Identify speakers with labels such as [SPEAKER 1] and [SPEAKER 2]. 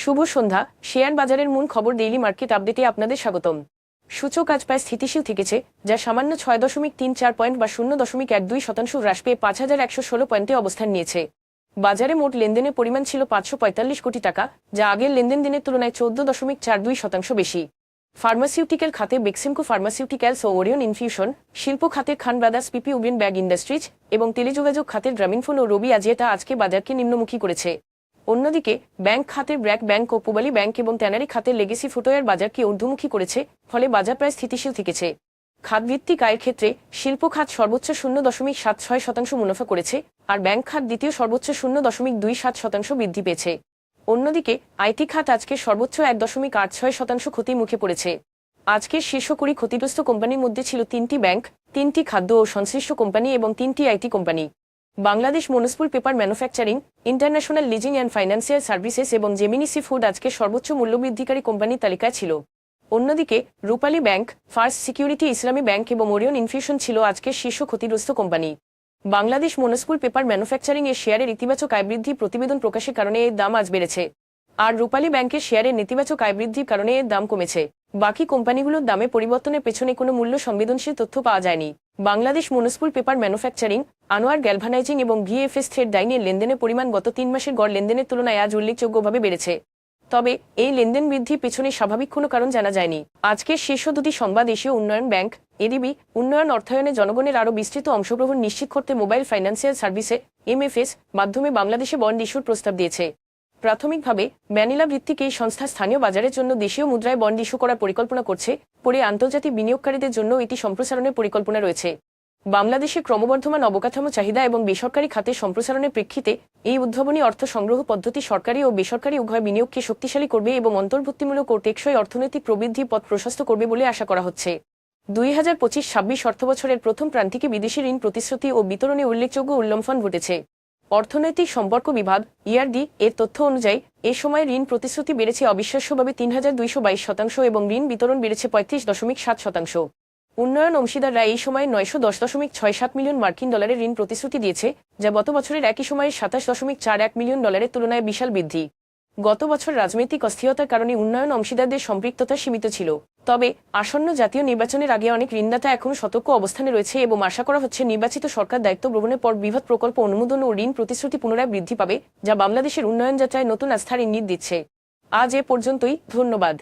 [SPEAKER 1] শুভ সন্ধ্যা। Share বাজারের মূল খবর ডেইলি মার্কেট আপডেটে আপনাদের স্বাগতম। সূচক আজ প্রায় স্থিতিশীল থেকেছে, যা সামান্য ছয় দশমিক তিন চার পয়েন্ট বা শূন্য দশমিক এক দুই শতাংশ হ্রাস পেয়ে পাঁচ হাজার একশো ষোলো পয়েন্টে অবস্থান নিয়েছে। বাজারে মোট লেনদেনের পরিমাণ ছিল পাঁচশো পঁয়তাল্লিশ কোটি টাকা, যা আগের লেনদেন দিনের তুলনায় চোদ্দ দশমিক চার দুই শতাংশ বেশি। ফার্মাসিউটিক্যাল খাতে বেক্সিমকো ফার্মাসিউটিক্যালস ও ওরিয়ন ইনফিউশন, শিল্প খাতের Khan brothers PP woven bag industries এবং টেলিযোগাযোগ খাতের গ্রামীণফোন ও রবি আজিয়েটা আজকে বাজারকে নিম্নমুখী করেছে। অন্যদিকে, ব্যাংক খাতের ব্র্যাক ব্যাংক ও পুবালি ব্যাংক এবং ট্যানারি খাতের লেগেসি ফুটওয়্যার বাজারকে ঊর্ধ্বমুখী করেছে, ফলে বাজার প্রায় স্থিতিশীল থেকেছে। খাতভিত্তিক আয়ের ক্ষেত্রে শিল্প খাত সর্বোচ্চ শূন্য দশমিক সাত ছয় শতাংশ মুনাফা করেছে, আর ব্যাংক খাত দ্বিতীয় সর্বোচ্চ শূন্য দশমিক দুই সাত শতাংশ বৃদ্ধি পেয়েছে। অন্যদিকে, আইটি খাত আজকে সর্বোচ্চ এক দশমিক আট ছয় শতাংশ ক্ষতির মুখে পড়েছে। আজকের শীর্ষ কুড়ি ক্ষতিগ্রস্ত কোম্পানির মধ্যে ছিল তিনটি ব্যাংক, তিনটি খাদ্য ও সংশ্লিষ্ট কোম্পানি এবং তিনটি IT company. Bangladesh Monospool paper manufacturing international leasing and financial services এবং জেমিনি সি ফুড আজকে সর্বোচ্চ মূল্যবৃদ্ধিকারী কোম্পানির তালিকায় ছিল। অন্যদিকে, Rupali bank, first security Islami bank এবং ওরিয়ন ইনফিউশন ছিল আজকের শীর্ষ ক্ষতিগ্রস্ত কোম্পানি। বাংলাদেশ মনস্পুল পেপার ম্যানুফ্যাকচারিং এর শেয়ারের ইতিবাচক আয় বৃদ্ধি প্রতিবেদন প্রকাশের কারণে এর দাম আজ বেড়েছে। আর রূপালী ব্যাংকের শেয়ারের নেতিবাচক আয় বৃদ্ধির কারণে এর দাম কমেছে। বাকি কোম্পানিগুলোর দামে পরিবর্তনের পেছনে কোনো মূল্য সংবেদনশীল তথ্য পাওয়া যায়নি। Bangladesh monospool paper manufacturing Anwar galvanizing এবং ভিএফএস থ্রেড ডাইনের লেনদেনের পরিমাণ গত তিন মাসের গড় লেনদেনের তুলনায় আজ উল্লেখযোগ্যভাবে বেড়েছে। তবে এই লেনদেন বৃদ্ধির পেছনে স্বাভাবিক কোনো কারণ জানা যায়নি। আজকের শীর্ষ দুটি সংবাদ এশীয় উন্নয়ন ব্যাংক, এডিবি, উন্নয়ন অর্থায়নে জনগণের আরও বিস্তৃত অংশগ্রহণ নিশ্চিত করতে মোবাইল ফাইন্যান্সিয়াল সার্ভিসে, এমএফএস, মাধ্যমে বাংলাদেশে বন্ড ইস্যুর প্রস্তাব দিয়েছে। প্রাথমিকভাবে, ম্যানিলা ভিত্তিক এই সংস্থা স্থানীয় বাজারের জন্য দেশীয় মুদ্রায় বন্ড ইস্যু করার পরিকল্পনা করছে, পরে আন্তর্জাতিক বিনিয়োগকারীদের জন্য এটি সম্প্রসারণের পরিকল্পনা রয়েছে। বাংলাদেশে ক্রমবর্ধমান অবকাঠামো চাহিদা এবং বেসরকারি খাতে সম্প্রসারণের প্রেক্ষিতে এই উদ্ভাবনী অর্থ সংগ্রহ পদ্ধতি সরকারি ও বেসরকারি উভয় বিনিয়োগকে শক্তিশালী করবে এবং অন্তর্ভুক্তিমূলক ও টেকসই অর্থনৈতিক প্রবৃদ্ধি পথ প্রশস্ত করবে বলে আশা করা হচ্ছে। দুই হাজার পঁচিশ ছাব্বিশ অর্থবছরের প্রথম প্রান্তিকে বিদেশি ঋণ প্রতিশ্রুতি ও বিতরণে উল্লেখযোগ্য উল্লম্ফন ঘটেছে। অর্থনৈতিক সম্পর্ক বিভাগ ইআরডি এর তথ্য অনুযায়ী, এ সময় ঋণ প্রতিশ্রুতি বেড়েছে অবিশ্বাস্যভাবে তিন হাজার দুইশো বাইশ শতাংশ এবং ঋণ বিতরণ বেড়েছে পঁয়ত্রিশ দশমিক সাত শতাংশ। উন্নয়ন অংশীদাররা এই সময় নয়শো দশ দশমিক ছয় সাত মিলিয়ন মার্কিন ডলারের ঋণ প্রতিশ্রুতি দিয়েছে, যা গত বছরের একই সময়ে সাতাশ দশমিক চার এক মিলিয়ন ডলারের তুলনায় বিশাল বৃদ্ধি। গত বছর রাজনৈতিক অস্থিরতার কারণে উন্নয়ন অংশীদারদের সম্পৃক্ততা সীমিত ছিল। তবে আসন্ন জাতীয় নির্বাচনের আগে অনেক ঋণদাতা এখন সতর্ক অবস্থানে রয়েছে এবং আশা করা হচ্ছে নির্বাচিত সরকার দায়িত্ব গ্রহণের পর বৃহৎ প্রকল্প অনুমোদন ও ঋণ প্রতিশ্রুতি পুনরায় বৃদ্ধি পাবে, যা বাংলাদেশের উন্নয়ন যাত্রায় নতুন আস্থার ইঙ্গিত দিচ্ছে। আজ এ পর্যন্তই, ধন্যবাদ।